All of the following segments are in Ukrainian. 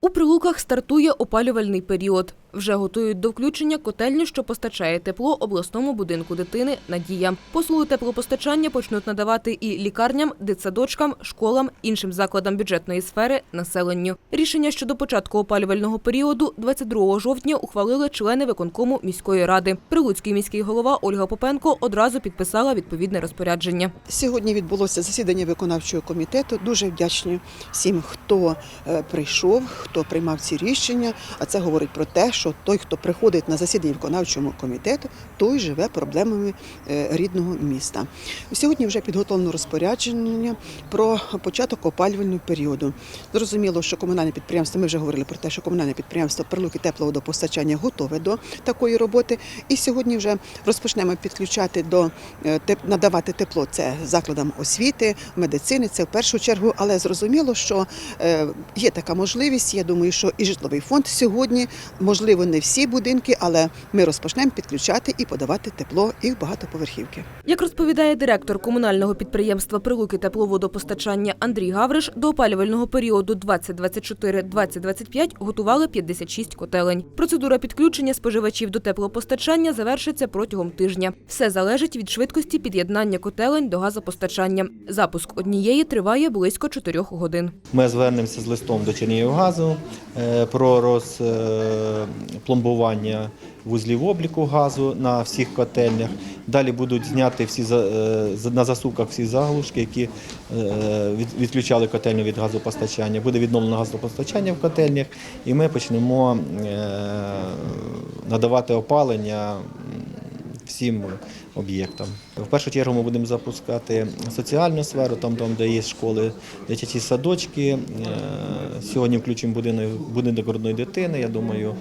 У Прилуках стартує опалювальний період. Вже готують до включення котельню, що постачає тепло обласному будинку дитини «Надія». Послуги теплопостачання почнуть надавати і лікарням, дитсадочкам, школам, іншим закладам бюджетної сфери, населенню. Рішення щодо початку опалювального періоду 22 жовтня ухвалили члени виконкому міської ради. Прилуцький міський голова Ольга Попенко одразу підписала відповідне розпорядження. Сьогодні відбулося засідання виконавчого комітету. Дуже вдячні всім, хто е, прийшов, хто приймав ці рішення. А це говорить про те, що той, хто приходить на засідання виконавчого комітету, той живе проблемами е, рідного міста. Сьогодні вже підготовлено розпорядження про початок опалювального періоду. Зрозуміло, що комунальне підприємство. Ми вже говорили про те, що комунальне підприємство Прилуки тепловодопостачання готове до такої роботи. І сьогодні вже розпочнемо підключати до е, надавати тепло це закладам освіти, медицини. Це в першу чергу, але зрозуміло, що е, є така можливість. Я думаю, що і житловий фонд сьогодні, можливо, не всі будинки, але ми розпочнемо підключати і подавати тепло і в багатоповерхівки. Як розповідає директор комунального підприємства Прилуки тепловодопостачання Андрій Гавриш, до опалювального періоду 2024-2025 готували 56 котелень. Процедура підключення споживачів до теплопостачання завершиться протягом тижня. Все залежить від швидкості під'єднання котелень до газопостачання. Запуск однієї триває близько 4 годин. Ми звернемося з листом до Чернігівгазу е, про розпломбування вузлів обліку газу на всіх котельнях. Далі будуть зняти всі е, на засувках всі заглушки, які е, відключали котельню від газопостачання. Буде відновлено газопостачання в котельнях, і ми почнемо е, надавати опалення всім об'єктам. В першу чергу ми будемо запускати соціальну сферу, там, там де є школи, дитячі садочки. Е, Сьогодні включимо будинок, родної дитини, я думаю,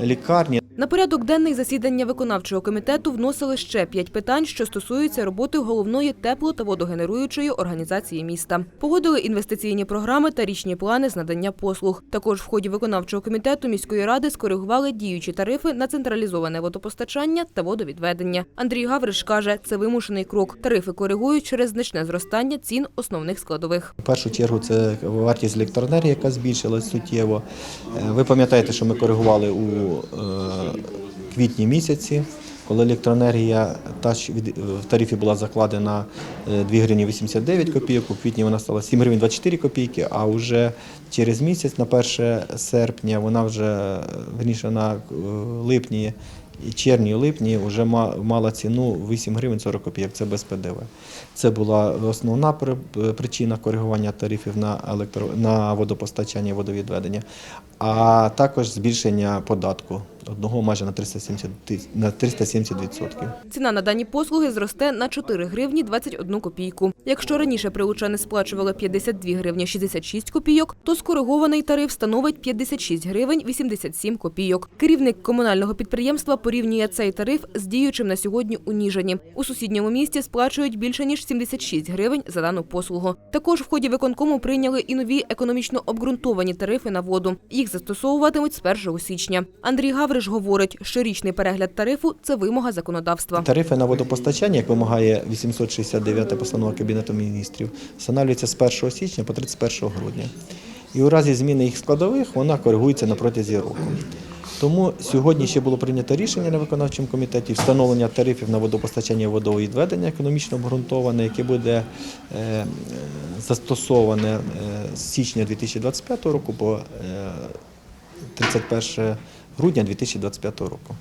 лікарні. На порядок денний засідання виконавчого комітету вносили ще п'ять питань, що стосуються роботи головної тепло- та водогенеруючої організації міста. Погодили інвестиційні програми та річні плани з надання послуг. Також в ході виконавчого комітету міської ради скоригували діючі тарифи на централізоване водопостачання та водовідведення. Андрій Гавриш каже, це вимушений крок. Тарифи коригують через значне зростання цін основних складових. В першу чергу це вартість електроенергії, яка збільшилась суттєво. Е, Ви пам'ятаєте, що ми коригували у е, квітні місяці, коли електроенергія від- в тарифі була закладена е, 2 гривні 89 копійок, у квітні вона стала 7 гривень 24 копійки, а вже через місяць, на 1 серпня, вона вже, е, верніше, на е, липні червні-липні вже мала ціну 8 гривень 40 копійок, це без ПДВ. Це була основна причина коригування тарифів на, електро... на водопостачання і водовідведення, а також збільшення податку одного майже на 370, тис- на 370%. Ціна на дані послуги зросте на 4 гривні 21 копійку. Якщо раніше прилучани сплачували 52 гривні 66 копійок, то скоригований тариф становить 56 гривень 87 копійок. Керівник комунального підприємства порівнює цей тариф з діючим на сьогодні у Ніжині. У сусідньому місті сплачують більше ніж 76 гривень за дану послугу. Також в ході виконкому прийняли і нові економічно обґрунтовані тарифи на воду. Їх застосовуватимуть з 1 січня. Андрій Гавриш говорить, що річний перегляд тарифу це вимога законодавства. Тарифи на водопостачання, як вимагає 869 постанова Кабінету міністрів, встановлюються з 1 січня по 31 грудня. І у разі зміни їх складових вона коригується на протязі року. Тому сьогодні ще було прийнято рішення на виконавчому комітеті встановлення тарифів на водопостачання і водовідведення економічно обґрунтоване, яке буде е, застосоване е, з січня 2025 року по е, 31 грудня 2025 року.